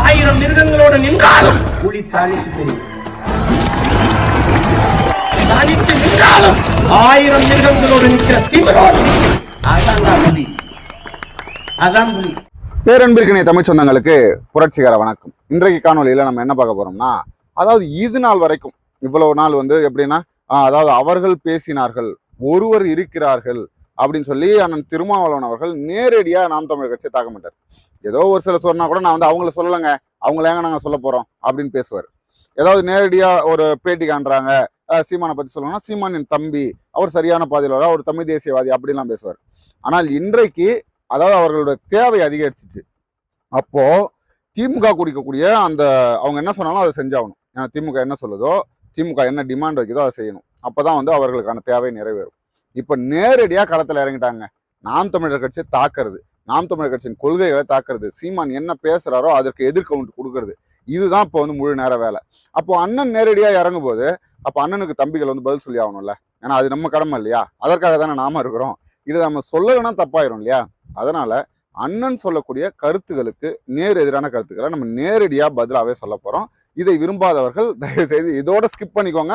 ஆயிரம் மிருகங்களோடு நின்றாலும் புலி தாளித்து தெரியும் தனித்து நின்றாலும் ஆயிரம் மிருகங்களோடு நிற்கிற திமிரோடு நிற்கும். அதான் புலி. அதான் புலி. பேரன்பிற்கினை தமிழ் சொந்தங்களுக்கு புரட்சிகர வணக்கம். இன்றைக்கு காணொலியில் நம்ம என்ன பார்க்க போறோம்னா அதாவது இது நாள் வரைக்கும் இவ்வளவு நாள் வந்து எப்படின்னா ஆஹ், அதாவது அவர்கள் பேசினார்கள் ஒருவர் இருக்கிறார்கள் அப்படின்னு சொல்லி அண்ணன் திருமாவளவன் அவர்கள் நேரடியாக நாம் தமிழர் கட்சியை தாக்க மாட்டார். ஏதோ ஒரு சில சொன்னால் கூட நான் வந்து அவங்கள சொல்லலைங்க. அவங்கள ஏங்க நாங்கள் சொல்ல போகிறோம் அப்படின்னு பேசுவார். ஏதாவது நேரடியாக ஒரு பேட்டி காண்றாங்க. சீமானை பற்றி சொல்லணும்னா சீமானின் தம்பி அவர் சரியான பாதையில் வர அவர் தமிழ் தேசியவாதி அப்படிலாம் பேசுவார். ஆனால் இன்றைக்கு அதாவது அவர்களோட தேவை அதிகரிச்சிச்சு. அப்போது திமுக குடிக்கக்கூடிய அந்த அவங்க என்ன சொன்னாலும் அதை செஞ்சாகணும். ஏன்னா திமுக என்ன சொல்லுதோ திமுக என்ன டிமாண்ட் வைக்குதோ அதை செய்யணும். அப்போ தான் வந்து அவர்களுக்கான தேவை நிறைவேறும். இப்போ நேரடியாக களத்தில் இறங்கிட்டாங்க. நாம் தமிழர் கட்சியை தாக்குறது. நாம் தமிழர் கட்சியின் கொள்கைகளை தாக்குறது. சீமான் என்ன பேசுகிறாரோ அதற்கு எதிர்கவுண்ட் கொடுக்கறது. இதுதான் இப்போ வந்து முழு நேர வேலை. அப்போ அண்ணன் நேரடியாக இறங்கும் போது அப்போ அண்ணனுக்கு தம்பிகள் வந்து பதில் சொல்லி ஆகணும்ல? ஏன்னா அது நம்ம கடமை இல்லையா? அதற்காக தானே நாம இருக்கிறோம். இது நம்ம சொல்லலைன்னா தப்பாயிரும் இல்லையா? அதனால் அண்ணன் சொல்லக்கூடிய கருத்துகளுக்கு நேர் எதிரான கருத்துக்களை நம்ம நேரடியாக பதிலாகவே சொல்ல போகிறோம் இதை விரும்பாதவர்கள் தயவு செய்து இதோட ஸ்கிப் பண்ணிக்கோங்க.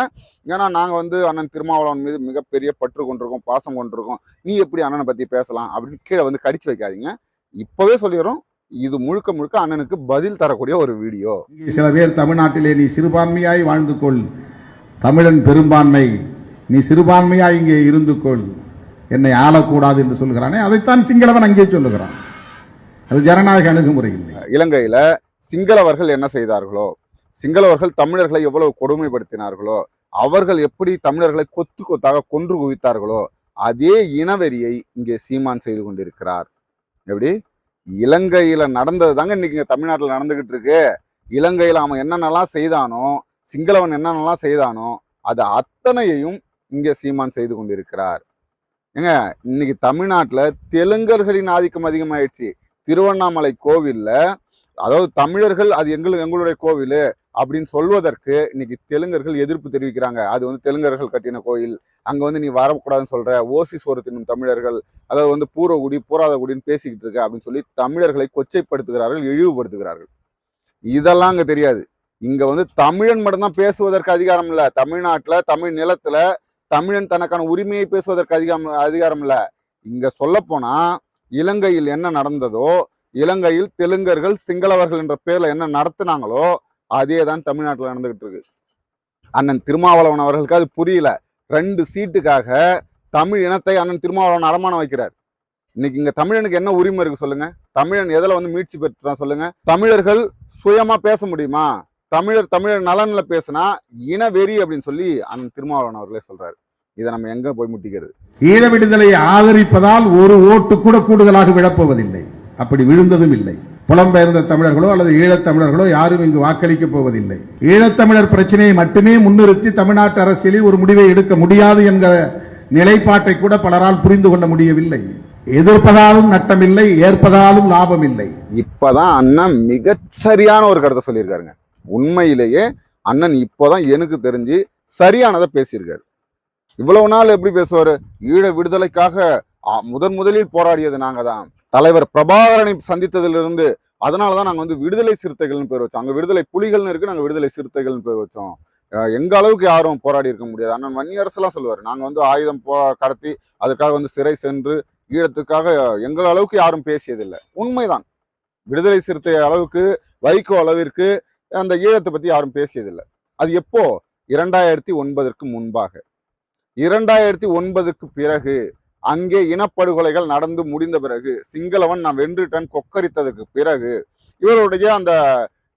ஏன்னா நாங்கள் வந்து அண்ணன் திருமாவளவன் மீது மிகப்பெரிய பற்று கொண்டிருக்கோம் பாசம் கொண்டிருக்கோம். நீ எப்படி அண்ணனை பற்றி பேசலாம் அப்படின்னு கீழே வந்து கடிச்சு வைக்காதீங்க. இப்போவே சொல்லிடுறோம். இது முழுக்க முழுக்க அண்ணனுக்கு பதில் தரக்கூடிய ஒரு வீடியோ. சில பேர் தமிழ்நாட்டிலே நீ சிறுபான்மையாய் வாழ்ந்து கொள். தமிழன் பெரும்பான்மை. நீ சிறுபான்மையாய் இங்கே இருந்து கொள். என்னை ஆளக்கூடாது என்று சொல்கிறானே அதைத்தான் சிங்களவன் அங்கே சொல்லுகிறான். அது ஜனநாயக அணுகுமுறை இல்லை இலங்கையில சிங்களவர்கள் என்ன செய்தார்களோ சிங்களவர்கள் தமிழர்களை எவ்வளவு கொடுமைப்படுத்தினார்களோ அவர்கள் எப்படி தமிழர்களை கொத்து கொத்தாக கொன்று குவித்தார்களோ அதே இனவெறியை இங்கே சீமான் செய்து கொண்டிருக்கிறார். எப்படி? இலங்கையில நடந்தது தாங்க இன்னைக்கு இங்கே தமிழ்நாட்டில் நடந்துகிட்டு இருக்கு. இலங்கையில அவன் என்னென்னலாம் செய்தானோ சிங்களவன் என்னென்னலாம் செய்தானோ அது அத்தனையையும் இங்கே சீமான் செய்து கொண்டிருக்கிறார். ஏங்க இன்னைக்கு தமிழ்நாட்டுல தெலுங்கர்களின் ஆதிக்கம் அதிகமாயிடுச்சு. திருவண்ணாமலை கோவிலில் அதாவது தமிழர்கள் அது எங்களுக்கு எங்களுடைய கோவில் அப்படின்னு சொல்வதற்கு இன்னைக்கு தெலுங்கர்கள் எதிர்ப்பு தெரிவிக்கிறாங்க. அது வந்து தெலுங்கர்கள் கட்டின கோயில். அங்கே வந்து நீ வரக்கூடாதுன்னு சொல்கிற ஓசி சோறு தின்னும் தமிழர்கள் அதாவது வந்து பூர்வகுடி பூராதகுடின்னு பேசிக்கிட்டு இருக்க அப்படின்னு சொல்லி தமிழர்களை கொச்சைப்படுத்துகிறார்கள் இழிவுபடுத்துகிறார்கள். இதெல்லாம் அங்கே தெரியாது. இங்கே வந்து தமிழன் மட்டும்தான் பேசுவதற்கு அதிகாரம் இல்லை. தமிழ்நாட்டில் தமிழ் நிலத்தில் தமிழன் தனக்கான உரிமையை பேசுவதற்கு அதிகாரம் அதிகாரம் இல்லை. இங்கே சொல்லப்போனால் இலங்கையில் என்ன நடந்ததோ இலங்கையில் தெலுங்கர்கள் சிங்களவர்கள் என்ற பேர்ல என்ன நடத்தினாங்களோ அதே தான் தமிழ்நாட்டில் நடந்துகிட்டு இருக்கு. அண்ணன் திருமாவளவன் அவர்களுக்கு அது புரியல. ரெண்டு சீட்டுக்காக தமிழ் இனத்தை அண்ணன் திருமாவளவன் அடமானம் வைக்கிறார். இன்னைக்கு இங்க தமிழனுக்கு என்ன உரிமை இருக்கு சொல்லுங்க? தமிழன் எதில் வந்து மீட்சி பெற்றான் சொல்லுங்க? தமிழர்கள் சுயமா பேச முடியுமா? தமிழர் தமிழர் நலனில் பேசினா இன வெறி அப்படின்னு சொல்லி அண்ணன் திருமாவளவன் அவர்களே சொல்றாரு. இதை நம்ம எங்க போய் முட்டிக்கிறது? ஈழ விடுதலையை ஆதரிப்பதால் ஒரு ஓட்டு கூட கூடுதலாக விழப்போவதில்லை. அப்படி விழுந்ததும் இல்லை. புலம்பெயர்ந்த தமிழர்களோ அல்லது ஈழத் தமிழர்களோ யாரும் இங்கு வாக்களிக்கப் போவதில்லை. ஈழத்தமிழர் பிரச்சனையை மட்டுமே முன்னிறுத்தி தமிழ்நாட்டு அரசியலில் ஒரு முடிவை எடுக்க முடியாது என்கிற நிலைப்பாட்டை கூட பலரால் புரிந்து கொள்ள முடியவில்லை. எதிர்ப்பதாலும் நட்டமில்லை ஏற்பதாலும் லாபம் இல்லை இப்பதான் அண்ணன் மிகச் சரியான ஒரு கருத்தை சொல்லியிருக்காருங்க. உண்மையிலேயே அண்ணன் இப்போதான் எனக்கு தெரிஞ்சு சரியானதை பேசியிருக்காரு. இவ்வளவு நாள் எப்படி பேசுவாரு? ஈழ விடுதலைக்காக முதன் முதலில் போராடியது நாங்க தான் தலைவர் பிரபாகரனை சந்தித்ததிலிருந்து அதனால தான் நாங்க வந்து விடுதலை சிறுத்தைகள்னு பேர் வச்சோம். அங்க விடுதலை புலிகள்னு இருக்கு நாங்க விடுதலை சிறுத்தைகள்னு பேர் வச்சோம். எங்க அளவுக்கு யாரும் போராடி இருக்க முடியாது. அண்ணன் வன்னியரசுலாம் சொல்லுவார் நாங்க வந்து ஆயுதம் போ கடத்தி அதற்காக வந்து சிறை சென்று ஈழத்துக்காக எங்கள் அளவுக்கு யாரும் பேசியதில்லை. உண்மைதான். விடுதலை சிறுத்தை அளவுக்கு வைகோ அளவிற்கு அந்த ஈழத்தை பத்தி யாரும் பேசியதில்லை. அது எப்போ? இரண்டாயிரத்தி ஒன்பதற்கு முன்பாக. இரண்டாயிரத்தி ஒன்பதுக்கு பிறகு அங்கே இனப்படுகொலைகள் நடந்து முடிந்த பிறகு சிங்களவன் நான் வென்றுட்டன் கொக்கரித்ததுக்கு பிறகு இவருடைய அந்த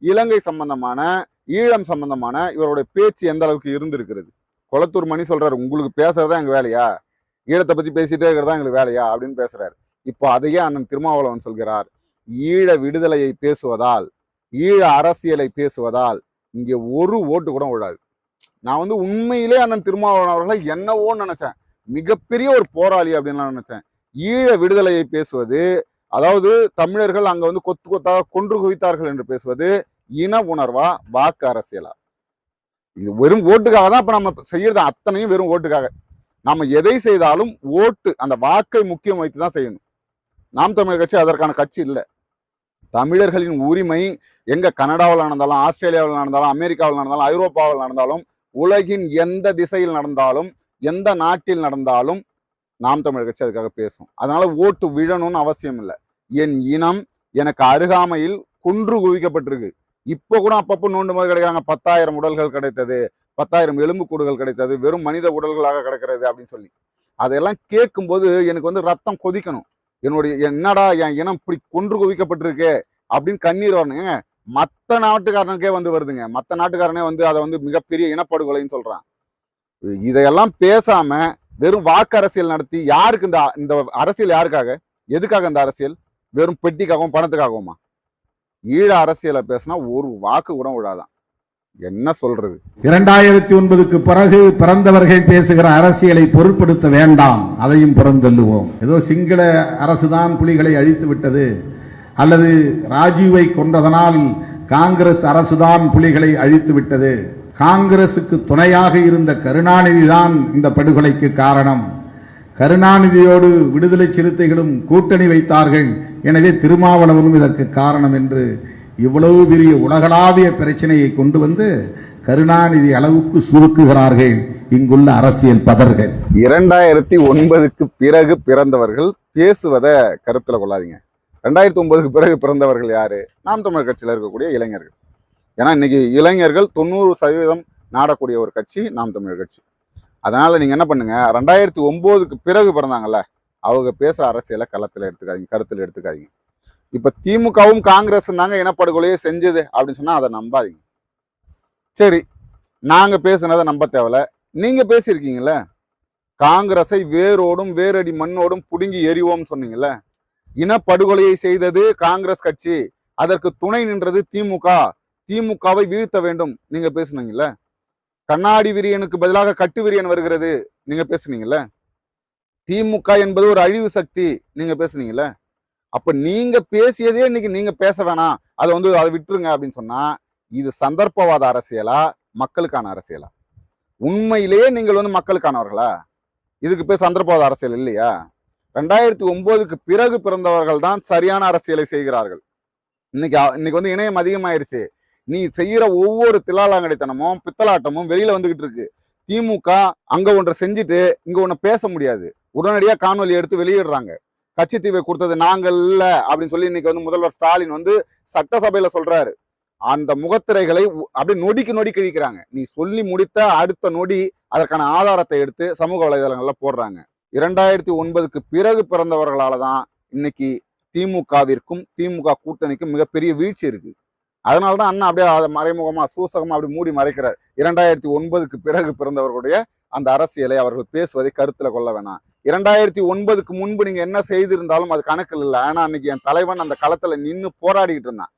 இலங்கை சம்பந்தமான ஈழம் சம்பந்தமான இவருடைய பேச்சு எந்த அளவுக்கு இருந்திருக்கிறது? கொளத்தூர் மணி சொல்றாரு உங்களுக்கு பேசுறதா எங்க வேலையா? ஈழத்தை பத்தி பேசிட்டே இருக்கிறதா எங்களுக்கு வேலையா? அப்படின்னு பேசுறாரு. இப்போ அதையே அண்ணன் திருமாவளவன் சொல்கிறார் ஈழ விடுதலையை பேசுவதால் ஈழ அரசியலை பேசுவதால் இங்கே ஒரு ஓட்டு கூட விழாது நான் வந்து உண்மையிலே அண்ணன் திருமாவளவன் அவர்களை என்னவோன்னு நினைச்சேன். மிகப்பெரிய ஒரு போராளி அப்படின்னு நினைச்சேன். ஈழ விடுதலையை பேசுவது அதாவது தமிழர்கள் அங்க வந்து கொத்து கொத்தாக கொன்று குவித்தார்கள் என்று பேசுவது இன உணர்வா? வாக்கு அரசியலா? இது வெறும் ஓட்டுக்காக தான் இப்ப நம்ம செய்யறது அத்தனையும் வெறும் ஓட்டுக்காக. நம்ம எதை செய்தாலும் ஓட்டு அந்த வாக்கை முக்கியம் வைத்து தான் செய்யணும். நாம் தமிழர் கட்சி அதற்கான கட்சி இல்லை. தமிழர்களின் உரிமை எங்க கனடாவில் நடந்தாலும் ஆஸ்திரேலியாவில் நடந்தாலும் அமெரிக்காவில் நடந்தாலும் ஐரோப்பாவில் நடந்தாலும் உலகின் எந்த திசையில் நடந்தாலும் எந்த நாட்டில் நடந்தாலும் நாம் தமிழர் கட்சி அதுக்காக பேசும். அதனால ஓட்டு விழணும்னு அவசியம் இல்லை. என் இனம் எனக்கு அருகாமையில் குன்று குவிக்கப்பட்டிருக்கு. இப்போ கூட அப்பப்போ நோண்டும் போது கிடைக்கிறாங்க. பத்தாயிரம் உடல்கள் கிடைத்தது பத்தாயிரம் எலும்பு கூடுகள் கிடைத்தது வெறும் மனித உடல்களாக கிடக்கிறது அப்படின்னு சொல்லி. அதெல்லாம் கேட்கும்போது எனக்கு வந்து ரத்தம் கொதிக்கணும். என்னுடைய என்னடா என் இனம் இப்படி கொன்று குவிக்கப்பட்டிருக்கு அப்படின்னு கண்ணீர் வரணும். ஏங்க மற்ற நாட்டுக்காரனுக்கே வந்து வருதுங்க. மற்ற நாட்டுக்காரனே வந்து அதை வந்து மிகப்பெரிய இனப்படுகொலைன்னு சொல்கிறான் இதையெல்லாம் பேசாமல் வெறும் வாக்கு அரசியல் நடத்தி யாருக்கு இந்த இந்த அரசியல் யாருக்காக? எதுக்காக இந்த அரசியல்? வெறும் பெட்டிக்காகவும் பணத்துக்காகவுமா? ஈழ அரசியலை பேசினா ஒரு வாக்கு கூட விழாதான். என்ன சொல்றது? இரண்டாயிரத்தி ஒன்பதுக்கு பிறகு பிறந்தவர்கள் பேசுகிற அரசியலை பொருட்படுத்த வேண்டாம். அதையும் புறந்தள்ளுவோம். ஏதோ சிங்கள அரசுதான் புலிகளை அழித்து விட்டது. அல்லது ராஜீவை கொன்றதனால் காங்கிரஸ் அரசுதான் புலிகளை அழித்து விட்டது. காங்கிரசுக்கு துணையாக இருந்த கருணாநிதி தான் இந்த படுகொலைக்கு காரணம். கருணாநிதியோடு விடுதலை சிறுத்தைகளும் கூட்டணி வைத்தார்கள். எனவே திருமாவளவனும் இதற்கு காரணம் என்று இவ்வளவு பெரிய உலகளாவிய பிரச்சனையை கொண்டு வந்து கருணாநிதி அளவுக்கு சுருக்குகிறார்கள். இங்குள்ள அரசியல் பதர்கள். இரண்டாயிரத்தி ஒன்பதுக்கு பிறகு பிறந்தவர்கள் பேசுவதை கருத்தில் கொள்ளாதீங்க. ரெண்டாயிரத்தி ஒன்பதுக்கு பிறகு பிறந்தவர்கள் யார்? நாம் தமிழர் கட்சியில் இருக்கக்கூடிய இளைஞர்கள். ஏன்னா இன்றைக்கி இளைஞர்கள் தொண்ணூறு சதவீதம் நாடக்கூடிய ஒரு கட்சி நாம் தமிழர் கட்சி. அதனால் நீங்கள் என்ன பண்ணுங்கள் ரெண்டாயிரத்தி ஒம்போதுக்கு பிறகு பிறந்தாங்கல்ல அவங்க பேசுகிற அரசியலை களத்தில் எடுத்துக்காதீங்க கருத்தில் எடுத்துக்காதீங்க. இப்போ திமுகவும் காங்கிரஸும் தாங்க இனப்படுகொலையே செஞ்சது அப்படின்னு சொன்னால் அதை நம்பாதீங்க. சரி நாங்கள் பேசுனதை நம்ப தேவையில்ல. நீங்கள் பேசியிருக்கீங்களே காங்கிரஸை வேரோடும் வேரடி மண்ணோடும் பிடுங்கி எறிவோம்னு சொன்னீங்களே இனப்படுகொலையை செய்தது காங்கிரஸ் கட்சி. அதற்கு துணை நின்றது திமுக. திமுகவை வீழ்த்த வேண்டும். நீங்க பேசுனீங்கல்ல? கண்ணாடி விரியனுக்கு பதிலாக கட்டு விரியன் வருகிறது. நீங்க பேசுனீங்கல்ல? திமுக என்பது ஒரு அழிவு சக்தி. நீங்க பேசுனீங்கல்ல? அப்ப நீங்க பேசியதே இன்னைக்கு நீங்க பேச வேணாம். அதை வந்து அதை விட்டுருங்க அப்படின்னு சொன்னா இது சந்தர்ப்பவாத அரசியலா? மக்களுக்கான அரசியலா? உண்மையிலேயே நீங்கள் வந்து மக்களுக்கானவர்களா? இதுக்கு பேர் சந்தர்ப்பவாத அரசியல் இல்லையா? ரெண்டாயிரத்தி ஒன்பதுக்கு பிறகு பிறந்தவர்கள் தான் சரியான அரசியலை செய்கிறார்கள். இன்னைக்கு இன்னைக்கு வந்து இணையம் அதிகமாயிருச்சு. நீ செய்யற ஒவ்வொரு தில்லாலாங்கடித்தனமும் பித்தலாட்டமும் வெளியில வந்துகிட்டு இருக்கு. திமுக அங்க ஒன்றை செஞ்சுட்டு இங்க ஒன்று பேச முடியாது. உடனடியாக காணொலி எடுத்து வெளியிடுறாங்க. கட்சித்தீவை கொடுத்தது நாங்கள் இல்லை அப்படின்னு சொல்லி இன்னைக்கு வந்து முதல்வர் ஸ்டாலின் வந்து சட்டசபையில சொல்றாரு. அந்த முகத்திரைகளை அப்படியே நொடிக்கு நொடி கிழிக்கிறாங்க. நீ சொல்லி முடித்த அடுத்த நொடி அதற்கான ஆதாரத்தை எடுத்து சமூக வலைதளங்கள்ல போடுறாங்க. இரண்டாயிரத்தி ஒன்பதுக்கு பிறகு பிறந்தவர்களால தான் இன்னைக்கு திமுகவிற்கும் திமுக கூட்டணிக்கும் மிகப்பெரிய வீழ்ச்சி இருக்கு. அதனால தான் அண்ணா அப்படியே அதை மறைமுகமாக சூசகமாக அப்படி மூடி மறைக்கிறார். இரண்டாயிரத்தி ஒன்பதுக்கு பிறகு பிறந்தவர்களுடைய அந்த அரசியலை அவர்கள் பேசுவதை கருத்தில் கொள்ள வேணாம். இரண்டாயிரத்தி ஒன்பதுக்கு முன்பு நீங்கள் என்ன செய்திருந்தாலும் அது கணக்கில் இல்லை. ஆனால் அன்னைக்கு என் தலைவன் அந்த களத்தில் நின்று போராடிக்கிட்டு இருந்தான்.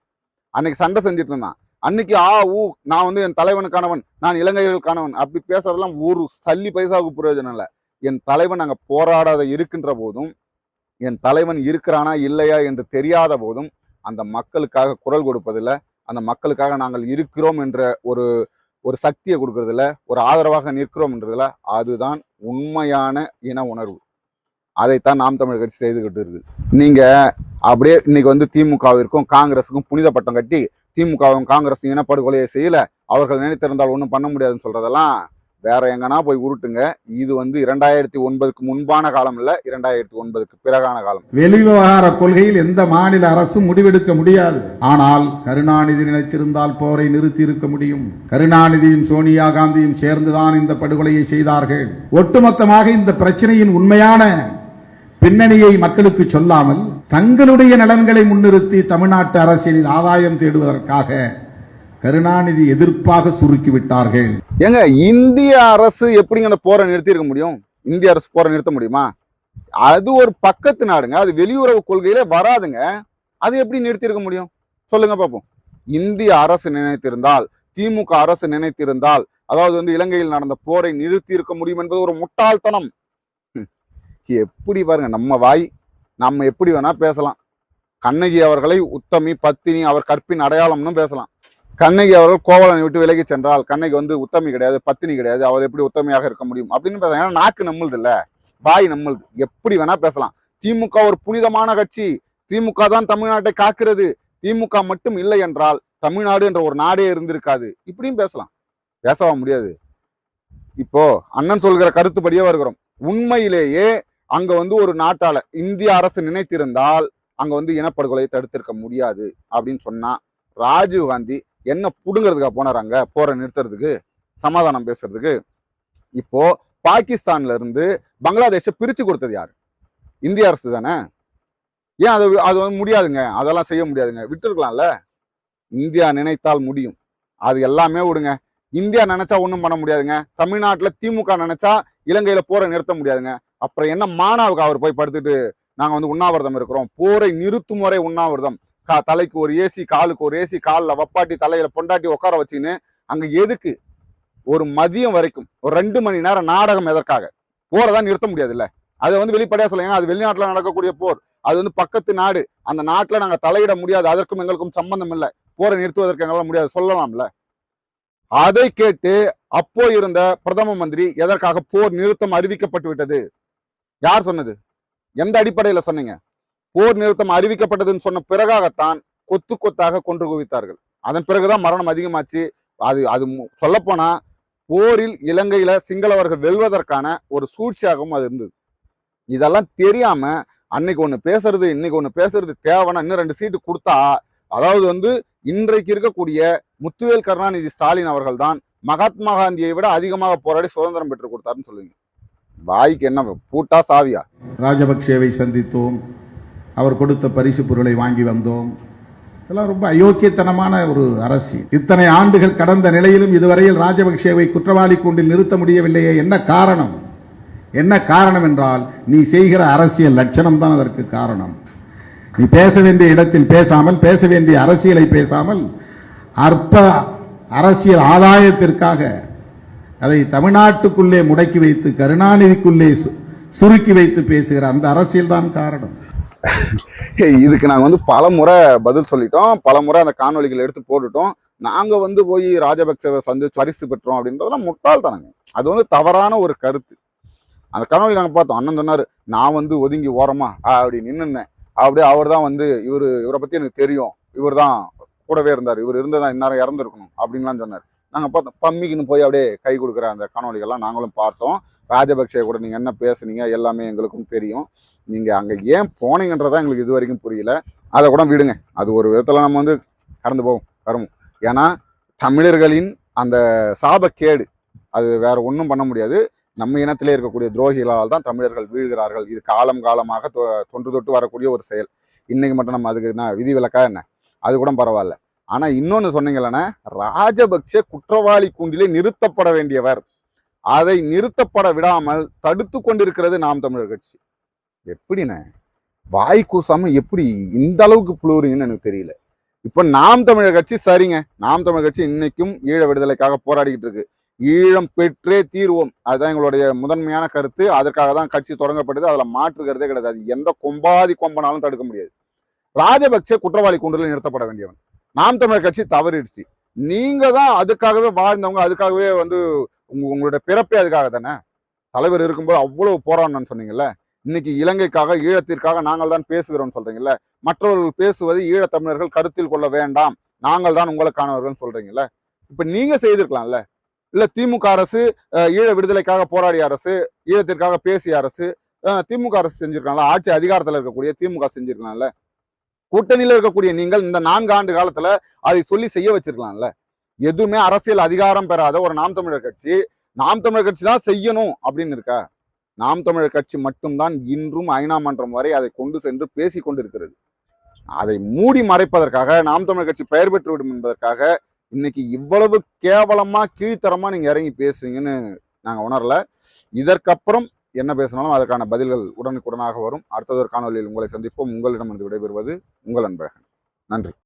அன்னைக்கு சண்டை செஞ்சுட்டு இருந்தான். அன்னைக்கு ஆ ஊ நான் வந்து என் தலைவனுக்கானவன் நான் இலங்கையர்களுக்கானவன் அப்படி பேசுறதெல்லாம் ஒரு சல்லி பைசாவுக்கு பிரயோஜனம் இல்லை. என் தலைவன் அங்கே போராடாத இருக்கின்ற போதும் என் தலைவன் இருக்கிறானா இல்லையா என்று தெரியாத போதும் அந்த மக்களுக்காக குரல் கொடுப்பதில்ல. அந்த மக்களுக்காக நாங்கள் இருக்கிறோம் என்ற ஒரு ஒரு சக்தியை கொடுக்கறதில்ல ஒரு ஆதரவாக நிற்கிறோம்ன்றதில் அதுதான் உண்மையான இன உணர்வு. அதைத்தான் நாம் தமிழர் கட்சி செய்துகிட்டு இருக்குது நீங்கள் அப்படியே இன்னைக்கு வந்து திமுகவிற்கும் காங்கிரஸுக்கும் புனித பட்டம் கட்டி திமுகவும் காங்கிரஸும் இனப்படுகொலையை செய்யலை அவர்கள் நினைத்திருந்தால் ஒன்றும் பண்ண முடியாதுன்னு சொல்கிறதெல்லாம் வேற எங்கன்னா போய் உருட்டுங்க. இது வந்து இரண்டாயிரத்தி ஒன்பதுக்கு முன்பான காலம் இல்ல இரண்டாயிரத்தி ஒன்பதுக்கு பிறகான காலம். வெளிவிவகார கொள்கையில் எந்த மாநில அரசும் முடிவெடுக்க முடியாது. ஆனால் கருணாநிதி நினைத்திருந்தால் போரை நிறுத்தி இருக்க முடியும். கருணாநிதியும் சோனியா காந்தியும் சேர்ந்துதான் இந்த படுகொலையை செய்தார்கள். ஒட்டுமொத்தமாக இந்த பிரச்சனையின் உண்மையான பின்னணியை மக்களுக்கு சொல்லாமல் தங்களுடைய நலன்களை முன்னிறுத்தி தமிழ்நாட்டு அரசியலில் ஆதாயம் தேடுவதற்காக கருணாநிதி எதிர்ப்பாக சுருக்கிவிட்டார்கள். ஏங்க இந்திய அரசு எப்படிங்க அந்த போரை நிறுத்தியிருக்க முடியும்? இந்திய அரசு போரை நிறுத்த முடியுமா? அது ஒரு பக்கத்து நாடுங்க. அது வெளியுறவு கொள்கையில வராதுங்க. அது எப்படி நிறுத்தியிருக்க முடியும்? சொல்லுங்க பார்ப்போம் இந்திய அரசு நினைத்திருந்தால் திமுக அரசு நினைத்திருந்தால் அதாவது வந்து இலங்கையில் நடந்த போரை நிறுத்தி இருக்க முடியும் என்பது ஒரு முட்டாள்தனம். எப்படி பாருங்க நம்ம வாய் நம்ம எப்படி வேணா பேசலாம். கண்ணகி அவர்களை உத்தமி பத்தினி அவர் கற்பின் அடையாளம்னு பேசலாம். கண்ணகி அவர்கள் கோவலனை விட்டு விலகி சென்றால் கண்ணகி வந்து உத்தமி கிடையாது பத்தினி கிடையாது அவள் எப்படி உத்தமையாக இருக்க முடியும் அப்படின்னு பார்த்தா ஏன்னா நாக்கு நம்மளுது பாய் வாய் நம்மளுது. எப்படி வேணா பேசலாம். திமுக ஒரு புனிதமான கட்சி. திமுக தான் தமிழ்நாட்டை காக்கிறது. திமுக மட்டும் இல்லை என்றால் தமிழ்நாடு என்ற ஒரு நாடே இருந்திருக்காது. இப்படியும் பேசலாம். பேசவா முடியாது. இப்போ அண்ணன் சொல்கிற கருத்துப்படியே வருகிறோம். உண்மையிலேயே அங்க வந்து ஒரு நாட்டால இந்திய அரசு நினைத்திருந்தால் அங்க வந்து இனப்படுகொலையை தடுத்திருக்க முடியாது அப்படின்னு சொன்னா ராஜீவ் காந்தி என்ன புடுங்கிறதுக்கா போனாராங்க போரை நிறுத்துறதுக்கு சமாதானம் பேசுறதுக்கு. இப்போ பாகிஸ்தான்ல இருந்து பங்களாதேஷை பிரிச்சு கொடுத்தது யாரு? இந்திய அரசு தானே? ஏன் அது அது வந்து முடியாதுங்க? அதெல்லாம் செய்ய முடியாதுங்க. விட்டுருக்கலாம்ல? இந்தியா நினைத்தால் முடியும். அது எல்லாமே விடுங்க. இந்தியா நினைச்சா ஒன்றும் பண்ண முடியாதுங்க. தமிழ்நாட்டில் திமுக நினைச்சா இலங்கையில போரை நிறுத்த முடியாதுங்க. அப்புறம் என்ன மானாவுக்கு அவர் போய் படுத்துட்டு நாங்கள் வந்து உண்ணாவிரதம் இருக்கிறோம்? போரை நிறுத்தும் வரை உண்ணாவிரதம். கா தலைக்கு ஒரு ஏசி காலுக்கு ஒரு ஏசி காலில் வப்பாட்டி தலையில் பொண்டாட்டி உட்கார வச்சுன்னு அங்கே எதுக்கு? ஒரு மதியம் வரைக்கும் ஒரு ரெண்டு மணி நேரம் நாடகம் எதற்காக? போரை தான் நிறுத்த முடியாதுல்ல. அதை வந்து வெளிப்படையாக சொல்லுங்க. அது வெளிநாட்டில் நடக்கக்கூடிய போர். அது வந்து பக்கத்து நாடு. அந்த நாட்டில் நாங்கள் தலையிட முடியாது. அதற்கும் எங்களுக்கும் சம்பந்தம் இல்லை. போரை நிறுத்துவதற்கு எங்களால் முடியாது. சொல்லலாம்ல. அதை கேட்டு அப்போ இருந்த பிரதம மந்திரி எதற்காக போர் நிறுத்தம் அறிவிக்கப்பட்டு விட்டது? யார் சொன்னது? எந்த அடிப்படையில் சொன்னீங்க? போர் நிறுத்தம் அறிவிக்கப்பட்டதுன்னு சொன்ன பிறகாகத்தான் கொத்து கொத்தாக கொன்று குவித்தார்கள். அதன் பிறகுதான் மரணம் அதிகமாச்சு. அது அது சொல்லப்போனா போரில் இலங்கையில சிங்களவர்கள் வெல்வதற்கான ஒரு சூழ்ச்சியாகவும் அது இருந்தது. இதெல்லாம் தெரியாம அன்னைக்கு ஒன்று பேசுறது இன்னைக்கு ஒன்று பேசுறது தேவைன்னா இன்னும் ரெண்டு சீட்டு கொடுத்தா அதாவது வந்து இன்றைக்கு இருக்கக்கூடிய முத்துவேல் கருணாநிதி ஸ்டாலின் அவர்கள் தான் மகாத்மா காந்தியை விட அதிகமாக போராடி சுதந்திரம் பெற்று கொடுத்தாருன்னு சொல்லுவீங்க. வாய்க்கு என்ன பூட்டா சாவியா? ராஜபக்சேவை சந்தித்தோம். அவர் கொடுத்த பரிசு பொருளை வாங்கி வந்தோம். இதெல்லாம் ரொம்ப அயோக்கியத்தனமான ஒரு அரசு. இத்தனை ஆண்டுகள் கடந்த நிலையிலும் இதுவரையில் ராஜபக்சேவை குற்றவாளி கூண்டில் நிறுத்த முடியவில்லையே. என்ன காரணம்? என்ன காரணம் என்றால் நீ செய்கிற அரசியல் லட்சணம் தான் அதற்கு காரணம். நீ பேச வேண்டிய இடத்தில் பேசாமல் பேச வேண்டிய அரசியலை பேசாமல் அற்ப அரசியல் ஆதாயத்திற்காக அதை தமிழ்நாட்டுக்குள்ளே முடக்கி வைத்து கருணாநிதிக்குள்ளே சு- சுருக்கி வைத்து பேசுகிற அந்த அரசியல் தான் காரணம். இதுக்கு நாங்கள் வந்து பல முறை பதில் சொல்லிட்டோம். பல முறை அந்த காணொலிகள் எடுத்து போட்டுட்டோம். நாங்கள் வந்து போய் ராஜபக்சவை சந்திச்சு பரிசு பெற்றோம் அப்படின்றதெல்லாம் முட்டாள்தனங்க. அது வந்து தவறான ஒரு கருத்து. அந்த கனவு நாங்கள் பார்த்தோம். அண்ணன் சொன்னார் நான் வந்து ஒதுங்கி ஓரமா ஆ, அப்படி நின்றுனேன் அப்படியே அவர் தான் வந்து இவர் இவரை பற்றி எனக்கு தெரியும். இவர் தான் கூடவே இருந்தார். இவர் இருந்ததான் இந்நேரம் இறந்துருக்கணும் அப்படின்லாம் சொன்னார். நாங்கள் பார்த்தோம். பம்மிக்குன்னு போய் அப்படியே கை கொடுக்குற அந்த காணொலிகள்லாம் நாங்களும் பார்த்தோம். ராஜபக்சே கூட நீங்கள் என்ன பேசுனீங்க எல்லாமே எங்களுக்கும் தெரியும். நீங்கள் அங்கே ஏன் போனீங்கன்றதான் எங்களுக்கு இது வரைக்கும் புரியல. அதை கூட விடுங்க. அது ஒரு விதத்தில் நம்ம வந்து கடந்து போவோம் கருமம் ஏன்னா தமிழர்களின் அந்த சாபக்கேடு அது வேற ஒன்றும் பண்ண முடியாது. நம்ம இனத்திலே இருக்கக்கூடிய துரோகிகளால் தான் தமிழர்கள் வீழ்கிறார்கள். இது காலம் காலமாக தொ- தொன்று தொட்டு வரக்கூடிய ஒரு செயல். இன்றைக்கி மட்டும் நம்ம அதுக்கு என்ன விதி விலக்கா என்ன? அது கூட பரவாயில்ல. ஆனா இன்னொன்னு சொன்னீங்களே ராஜபக்சே குற்றவாளி கூண்டிலே நிறுத்தப்பட வேண்டியவர். அதை நிறுத்தப்பட விடாமல் தடுத்து கொண்டிருக்கிறது நாம் தமிழர் கட்சி. எப்படிண்ணே? வாய் கூசாம எப்படி இந்த அளவுக்கு புழுவுறீங்கன்னு எனக்கு தெரியல. இப்போ நாம் தமிழர் கட்சி சரிங்க. நாம் தமிழர் கட்சி இன்னைக்கும் ஈழ விடுதலைக்காக போராடிக்கிட்டு இருக்கு. ஈழம் பெற்றே தீர்வோம். அதுதான் எங்களுடைய முதன்மையான கருத்து. அதற்காக தான் கட்சி தொடங்கப்பட்டது. அதில் மாற்று கருத்தே கிடையாது. அது எந்த கொம்பாதி கொம்பனாலும் தடுக்க முடியாது. ராஜபக்சே குற்றவாளி கூண்டில் நிறுத்தப்பட வேண்டியவன். நாம் தமிழர் கட்சி தவறிடுச்சு. நீங்க தான் அதுக்காகவே வாழ்ந்தவங்க அதுக்காகவே வந்து உங்க உங்களுடைய பிறப்பே அதுக்காக தானே? தலைவர் இருக்கும்போது அவ்வளவு போராடணும்னு சொன்னீங்கல்ல? இன்னைக்கு இலங்கைக்காக ஈழத்திற்காக நாங்கள் தான் பேசுகிறோம்னு சொல்றீங்கல்ல? மற்றவர்கள் பேசுவது ஈழத்தமிழர்கள் கருத்தில் கொள்ள வேண்டாம். நாங்கள் தான் உங்களுக்கானவர்கள்னு சொல்றீங்கல்ல? இப்ப நீங்க செய்திருக்கலாம்ல? இல்ல திமுக அரசு ஈழ விடுதலைக்காக போராடிய அரசு ஈழத்திற்காக பேசிய அரசு திமுக அரசு செஞ்சிருக்கலாம்ல? ஆட்சி அதிகாரத்தில் இருக்கக்கூடிய திமுக செஞ்சிருக்கலாம்ல? கூட்டணியில் இருக்கக்கூடிய நீங்கள் இந்த நான்கு ஆண்டு காலத்துல அதை சொல்லி செய்ய வச்சிருக்கலாம்ல. எதுவுமே அரசியல் அதிகாரம் பெறாத ஒரு நாம் தமிழர் கட்சி நாம் தமிழர் கட்சி தான் செய்யணும் அப்படின்னு இருக்கா? நாம் தமிழர் கட்சி மட்டும்தான் இன்றும் ஐநா மன்றம் வரை அதை கொண்டு சென்று பேசி கொண்டிருக்கிறது. அதை மூடி மறைப்பதற்காக நாம் தமிழர் கட்சி பெயர் பெற்று விடும் என்பதற்காக இன்னைக்கு இவ்வளவு கேவலமா கீழ்த்தரமா நீங்க இறங்கி பேசுறீங்கன்னு நாங்க உணரல. இதற்கப்புறம் என்ன பேசினாலும் அதற்கான பதில்கள் உடனுக்குடனாக வரும். அடுத்ததொரு காணொலியில் உங்களை சந்திப்போம். உங்களிடம் விடைபெறுவது உங்கள் அன்பழகன். நன்றி.